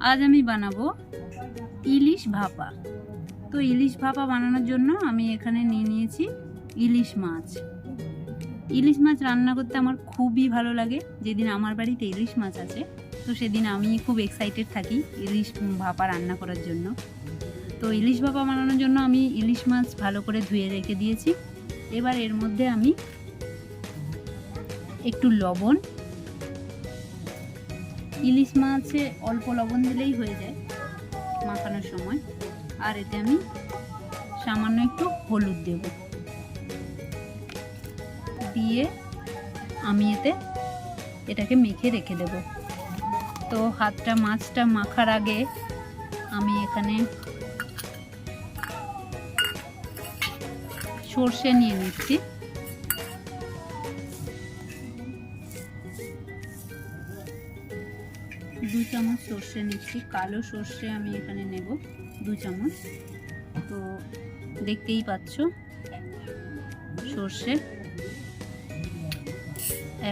আজ আমি বানাবো ইলিশ ভাপা। তো ইলিশ ভাপা বানানোর জন্য আমি এখানে নিয়ে নিয়েছি ইলিশ মাছ। ইলিশ মাছ রান্না করতে আমার খুবই ভালো লাগে। যেদিন আমার বাড়িতে ইলিশ মাছ আছে, তো সেদিন আমি খুব এক্সাইটেড থাকি ইলিশ ভাপা রান্না করার জন্য। তো ইলিশ ভাপা বানানোর জন্য আমি ইলিশ মাছ ভালো করে ধুয়ে রেখে দিয়েছি। এবার এর মধ্যে আমি একটু লবণ ইলিশ মাছে অল্প লবণ দিলেই হয়ে যায় মাখানোর সময়। আর এতে আমি সামান্য একটু হলুদ দেব। দিয়ে আমি এতে এটাকে মেখে রেখে দেব। তো হাতটা, মাছটা মাখার আগে আমি এখানে সর্ষে নিয়ে নিচ্ছি। দু চামচ সর্ষে নিচ্ছি, কালো সর্ষে আমি এখানে নেব দু চামচ। তো দেখতেই পাচ্ছ সর্ষে।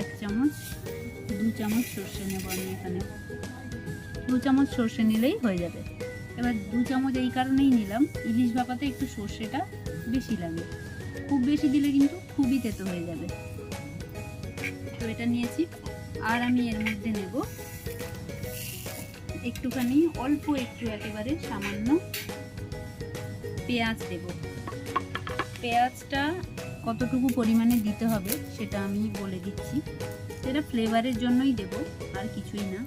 এক চামচ, দু চামচ সর্ষে নেব আমি এখানে। দু চামচ সর্ষে নিলেই হয়ে যাবে। এবার দু চামচ এই কারণেই নিলাম, ইলিশ ভাপাতে একটু সর্ষেটা বেশি লাগে। খুব বেশি দিলে কিন্তু খুবই তেতো হয়ে যাবে। তো এটা নিয়েছি, আর আমি এর মধ্যে নেব একটুখানি, অল্প একটু একেবারে সামান্য পেঁয়াজ দেব। পেঁয়াজটা কতটুকু পরিমাণে দিতে হবে সেটা আমি বলে দিচ্ছি। সেটা ফ্লেভারের জন্যই দেব, আর কিছুই না।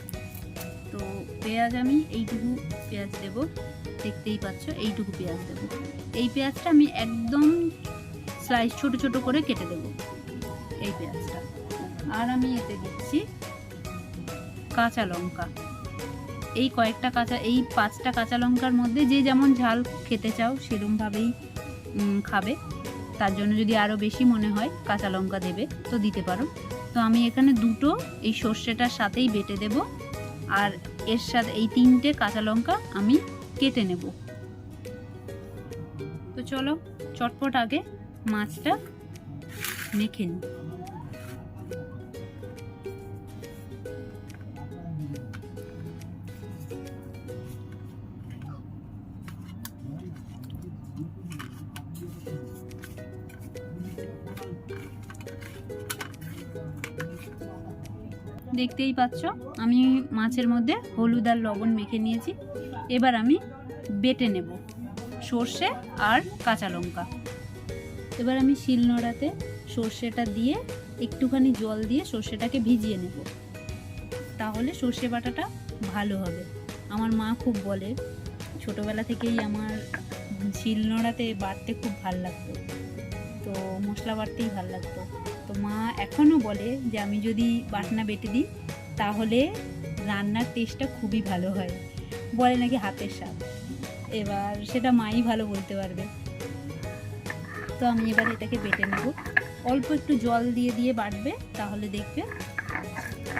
তো পেঁয়াজ আমি এইটুকু পেঁয়াজ দেব, দেখতেই পাচ্ছ এইটুকু পেঁয়াজ দেব। এই পেঁয়াজটা আমি একদম স্লাইস ছোট ছোট করে কেটে দেব, এই পেঁয়াজটা। আর আমি এতে দিচ্ছি কাঁচা লঙ্কা। এই কয়েকটা কাঁচা, এই পাঁচটা কাঁচা লঙ্কার মধ্যে যে যেমন ঝাল খেতে চাও সেরমভাবেই খাবে। তার জন্য যদি আরও বেশি মনে হয়, কাঁচা লঙ্কা দেবে, তো দিতে পারো। তো আমি এখানে দুটো, এই সর্ষেটার সাথেই বেটে দেব। আর এর সাথে, এই তিনটে কাঁচা লঙ্কা আমি কেটে নেব। তো চলো, চটপট আগে মাছটা মেখে নিই। দেখতেই পাচ্ছ, আমি মাছের মধ্যে হলুদ আর লবণ মেখে নিয়েছি। এবার আমি বেটে নেব সর্ষে আর কাঁচা লঙ্কা। এবার আমি শিলনোড়াতে সর্ষেটা দিয়ে একটুখানি জল দিয়ে সর্ষেটাকে ভিজিয়ে নেব। তাহলে সর্ষে বাটাটা ভালো হবে। আমার মা খুব বলে, ছোটোবেলা থেকেই আমার শিলনোড়াতে বাটতে খুব ভালো লাগতো। তো মশলা বাটতেই ভালো লাগতো। তো মা এখনও বলে যে আমি যদি বাটনা বেটে দিই, তাহলে রান্নার টেস্টটা খুবই ভালো হয়। বলে নাকি হাতের স্বাদ। এবার সেটা মাই ভালো বলতে পারবে। তো আমি এবার এটাকে বেটে নেব। অল্প একটু জল দিয়ে দিয়ে বাটবে, তাহলে দেখবে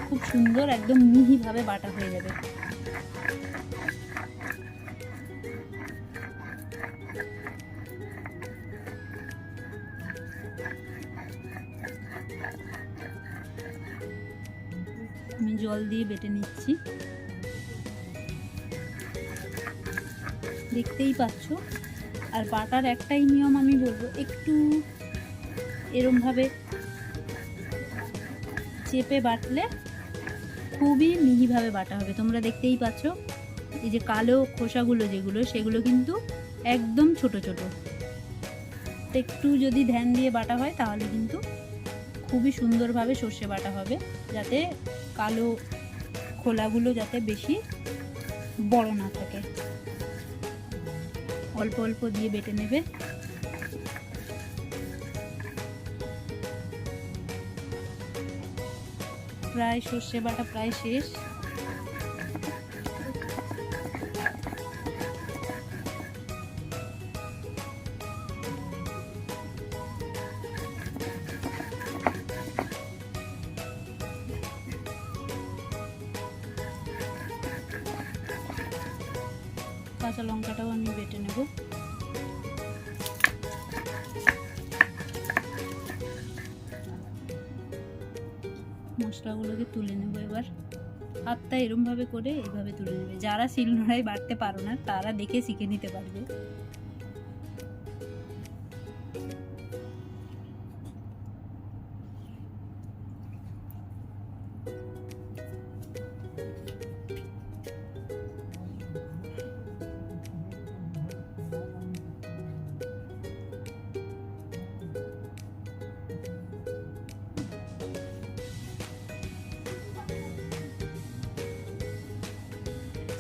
খুব সুন্দর একদম মিহিভাবে বাটা হয়ে যাবে। আমি জল দিয়ে বেটে নিচ্ছি। দেখতেই পাচ্ছ। আর বাটার একটাই নিয়ম আমি বলব, একটু এরমভাবে চেপে বাটলে খুবই মিহিভাবে বাটা হবে। তোমরা দেখতেই পাচ্ছ, এই যে কালো খোসাগুলো যেগুলো, সেগুলো কিন্তু একদম ছোট ছোট। একটু যদি ধ্যান দিয়ে বাটা হয়, তাহলে কিন্তু খুবই সুন্দরভাবে সর্ষে বাটা হবে, যাতে কালো খোলাগুলো যাতে বেশি বড় না থাকে। অল্প অল্প দিয়ে বেটে নেবে। প্রায় সর্ষে বাটা প্রায় শেষ। কাঁচা লঙ্কাটাও আমি বেটে নেব। মশলাগুলোকে তুলে নেব এবার। হাতটা এরমভাবে করে এভাবে তুলে নেবে। যারা শিলনোড়ায় বাড়তে পারো না, তারা দেখে শিখে নিতে পারবে।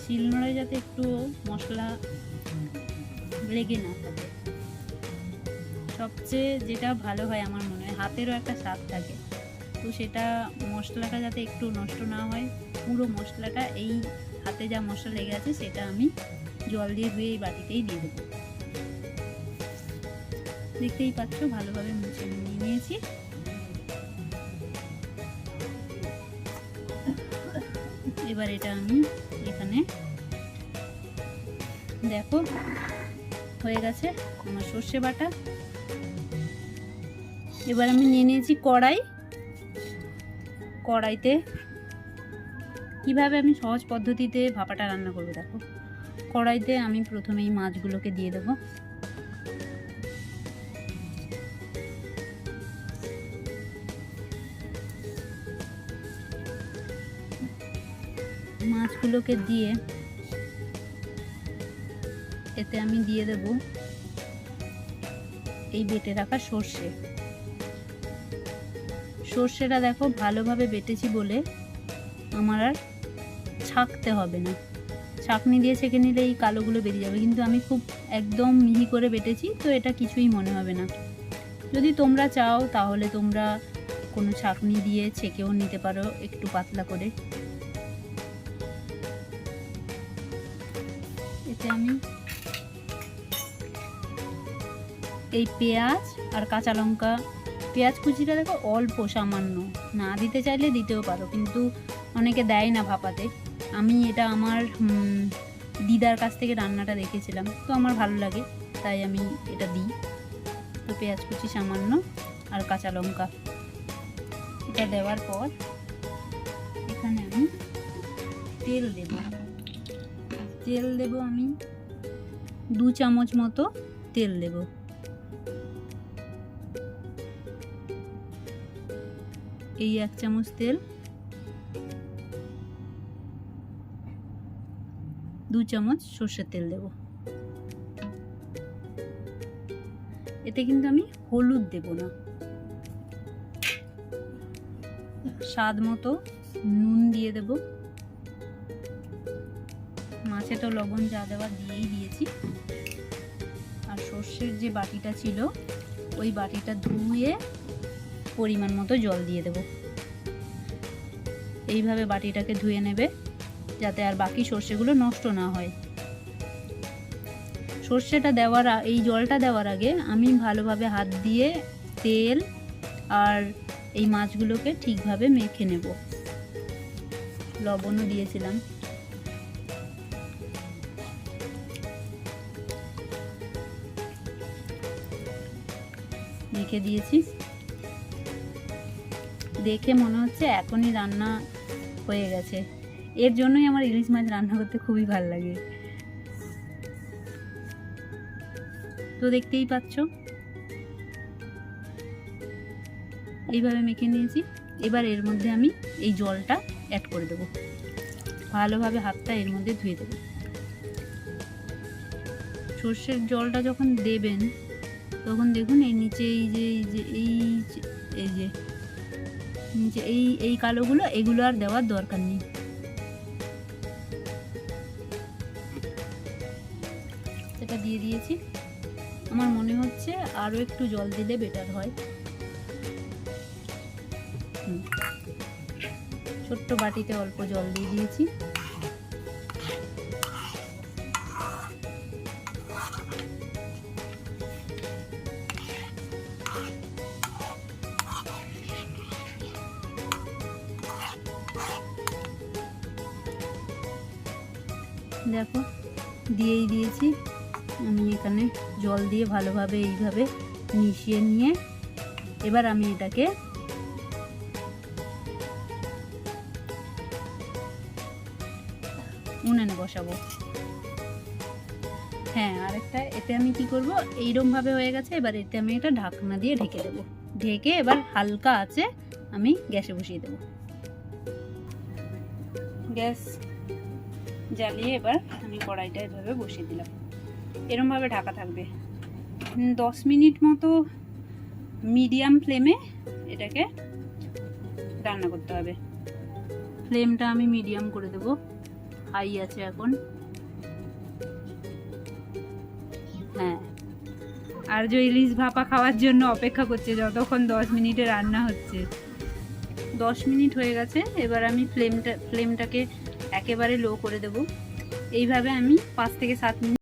শিলনোড়ায় যাতে একটু মশলা লেগে না থাকে। সবচেয়ে যেটা ভালো হয় আমার মনে হয়, হাতেরও একটা স্বাদ থাকে। তো সেটা মশলাটা যাতে একটু নষ্ট না হয়, পুরো মশলাটা, এই হাতে যা মশলা লেগে আছে সেটা আমি জল দিয়ে ধুয়ে এই বাটিতেই দিয়ে দেবো। দেখতেই পাচ্ছ, ভালোভাবে মুছে নিয়ে নিয়েছি। এবার এটা আমি এখানে। দেখো, হয়ে গেছে আমার সর্ষে বাটা। এবার আমি নিয়ে নিয়েছি কড়াই। কড়াইতে কীভাবে আমি সহজ পদ্ধতিতে ভাপাটা রান্না করব দেখো। কড়াইতে আমি প্রথমেই মাছগুলোকে দিয়ে দেবো। মাছগুলোকে দিয়ে এতে আমি দিয়ে দেব এই বেটে রাখা সর্ষে। সর্ষেটা দেখো ভালোভাবে বেটেছি বলে আমার আর ছাকতে হবে না। ছাকনি দিয়ে ছেঁকে নিলে এই কালোগুলো বেরিয়ে যাবে। কিন্তু আমি খুব একদম মিহি করে বেটেছি, তো এটা কিছুই মনে হবে না। যদি তোমরা চাও, তাহলে তোমরা কোনো ছাকনি দিয়ে ছেঁকেও নিতে পারো একটু পাতলা করে। আমি। এই পেঁয়াজ আর কাঁচা লঙ্কা। পেঁয়াজ কুচিটা দেখো অল্প সামান্য। না দিতে চাইলে দিতেও পারো, কিন্তু অনেকে দেয় না ভাপাতে। আমি এটা আমার দিদার কাছ থেকে রান্নাটা দেখেছিলাম, তো আমার ভালো লাগে, তাই আমি এটা দিই। তো পেঁয়াজ কুচি সামান্য আর কাঁচা লঙ্কা। এটা দেওয়ার পর এখানে আমি তেল দেব। তেল দেব আমি। দু চামচ মতো তেল দেব। এই এক চামচ তেল। দু চামচ সর্ষের তেল দেব। এতে কিন্তু আমি হলুদ দেব না। স্বাদ মতো নুন দিয়ে দেব। মাছে তো লবণ যা দেওয়া দিয়েই দিয়েছি। আর সর্ষের যে বাটিটা ছিল, ওই বাটিটা ধুয়ে পরিমাণ মতো জল দিয়ে দেব। এইভাবে বাটিটাকে ধুয়ে নেবে, যাতে আর বাকি সর্ষেগুলো নষ্ট না হয়। সর্ষেটা দেওয়ার এই জলটা দেওয়ার আগে আমি ভালোভাবে হাত দিয়ে তেল আর এই মাছগুলোকে ঠিকভাবে মেখে নেব। লবণও দিয়েছিলাম। মেখে দিয়েছি। দেখে মনে হচ্ছে এখনই রান্না হয়ে গেছে। এর জন্যই আমার ইলিশ মাছ রান্না করতে খুবই ভালো লাগে। তো দেখতেই পাচ্ছ। এইভাবে মেখে নিয়েছি। এবার এর মধ্যে আমি এই জলটা অ্যাড করে দেবো। ভালোভাবে হাতটা এর মধ্যে ধুয়ে দেবো। সর্ষের জলটা যখন দেবেন তখন দেখুন এই নিচে এই যে এই যে এই যে নিচে এই এই কালোগুলো, এগুলো আর দেওয়ার দরকার নেই। সেটা দিয়ে দিয়েছি। আমার মনে হচ্ছে আরও একটু জল দিলে বেটার হয়। ছোট্ট বাটিতে অল্প জল দিয়ে দিয়েছি। দেখো, দিয়েই দিয়েছি। আমি এখানে জল দিয়ে ভালোভাবে এইভাবে মিশিয়ে নিয়ে এবার আমি এটাকে উনানে বসাবো। হ্যাঁ আরেকটা, এতে আমি কি করব? এইরকম ভাবে হয়ে গেছে, এবার এতে আমি এটা ঢাকনা দিয়ে ঢেকে দেবো। ঢেকে এবার হালকা আছে, আমি গ্যাসে বসিয়ে দেবো। গ্যাস জ্বালিয়ে এবার আমি কড়াইটা এভাবে বসিয়ে দিলাম। এরমভাবে ঢাকা থাকবে। দশ মিনিট মতো মিডিয়াম ফ্লেমে এটাকে রান্না করতে হবে। ফ্লেমটা আমি মিডিয়াম করে দেব। হাই আছে এখন। হ্যাঁ। আর যে ইলিশ ভাপা খাওয়ার জন্য অপেক্ষা করছে, যতক্ষণ দশ মিনিটে রান্না হচ্ছে। দশ মিনিট হয়ে গেছে, এবার আমি ফ্লেমটা, ফ্লেমটাকে একেবারে লো করে দেব। এইভাবে আমি পাঁচ থেকে সাত মিনিট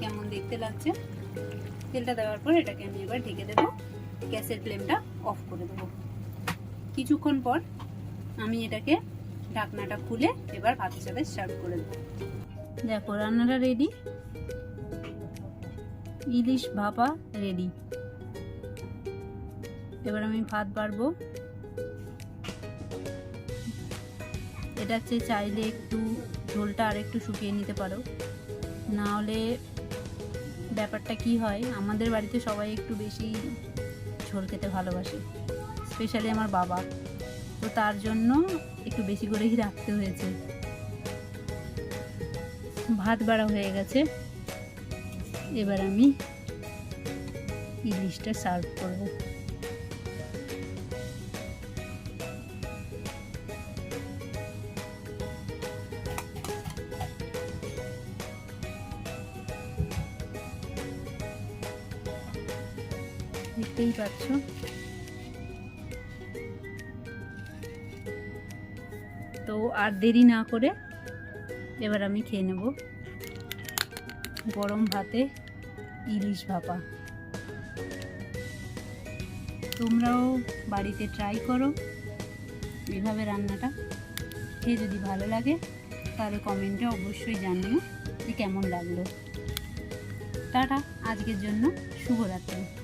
কেমন দেখতে লাগছে? তেলটা দেওয়ার পর এটাকে আমি এবার ঢেকে দেবো। গ্যাসের ফ্লেমটা অফ করে দেবো। কিছুক্ষণ পর আমি এটাকে ঢাকনাটা খুলে এবার ভাতের সাথে সার্ভ করে দেবো। দেখো, রান্নাটা রেডি ইলিশ ভাপা রেডি এবার আমি ভাত বাড়বো। এটা হচ্ছে চাইলে একটু ঝোলটা আর একটু শুকিয়ে নিতে পারো। না হলে ব্যাপারটা কি হয়, আমাদের বাড়িতে সবাই একটু বেশি ঝোল খেতে ভালোবাসে স্পেশালি আমার বাবা। তো তার জন্য একটু বেশি করেই রাখতে হয়েছে। ভাত বাড়া হয়ে গেছে। এবার আমি ইলিশটা সার্ভ করব। তো আর দেরি না করে এবার আমি খেয়ে নেব গরম ভাতে ইলিশ ভাপা। তোমরাও বাড়িতে ট্রাই করো এভাবে রান্নাটা। খেয়ে যদি ভালো লাগে, তাহলে কমেন্টে অবশ্যই জানিও যে কেমন লাগল। টাটা, আজকের জন্য শুভরাত্রি।